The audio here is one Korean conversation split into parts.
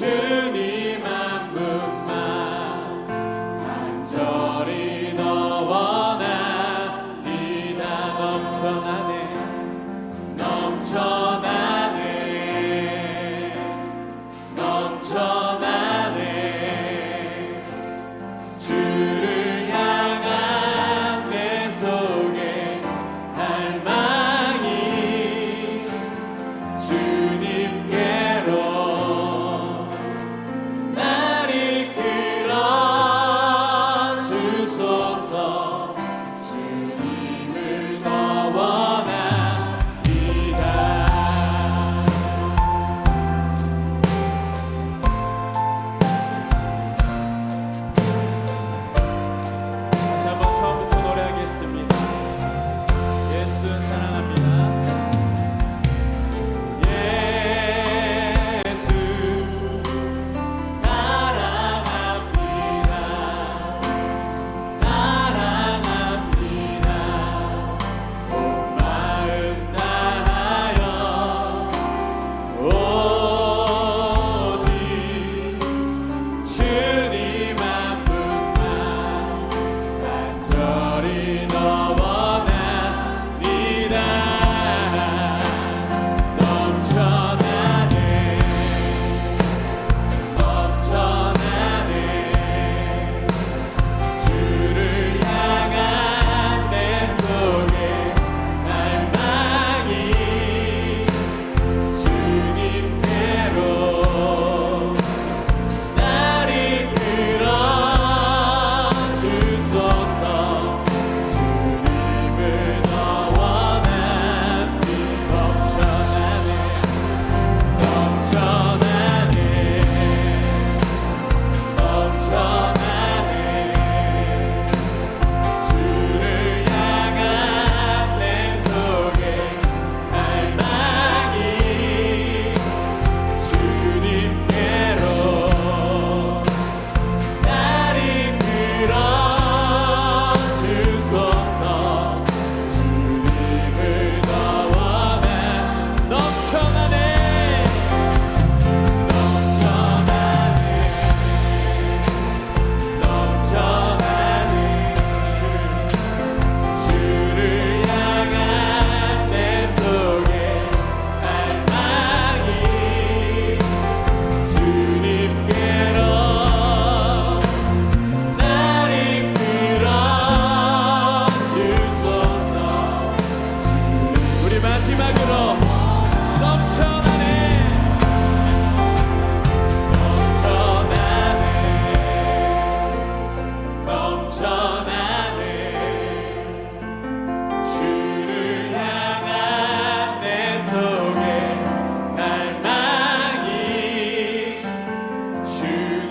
to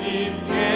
주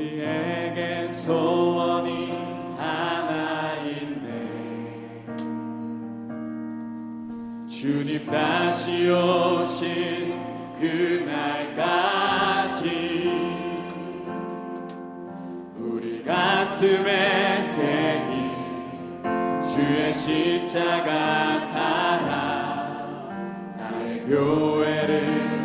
우리에겐 소원이 하나 있네. 주님 다시 오신 그날까지 우리 가슴에 새긴 주의 십자가 살아 나의 교회를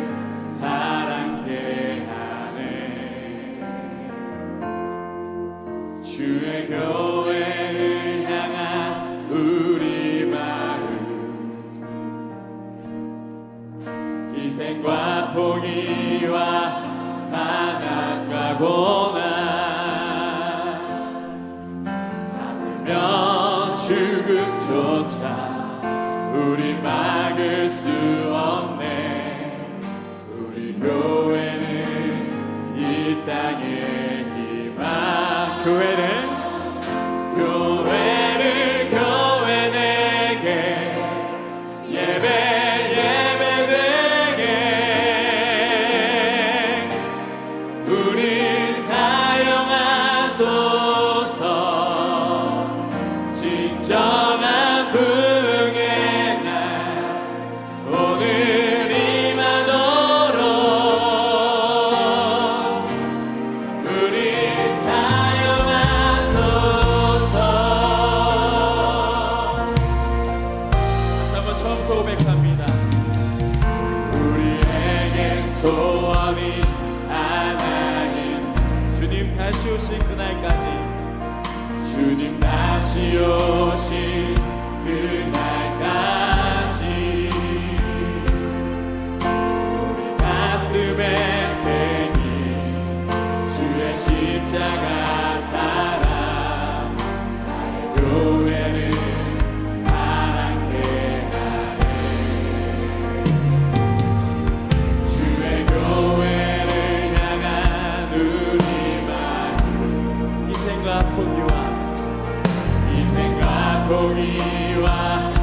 우리 막을 수 없네. 우리 교회는 이 땅의 희망 다시 오실 그날까지. 우리 가슴에 새긴 주의 십자가 사랑 나의 교회를 사랑케 하네 포기와 Bogiła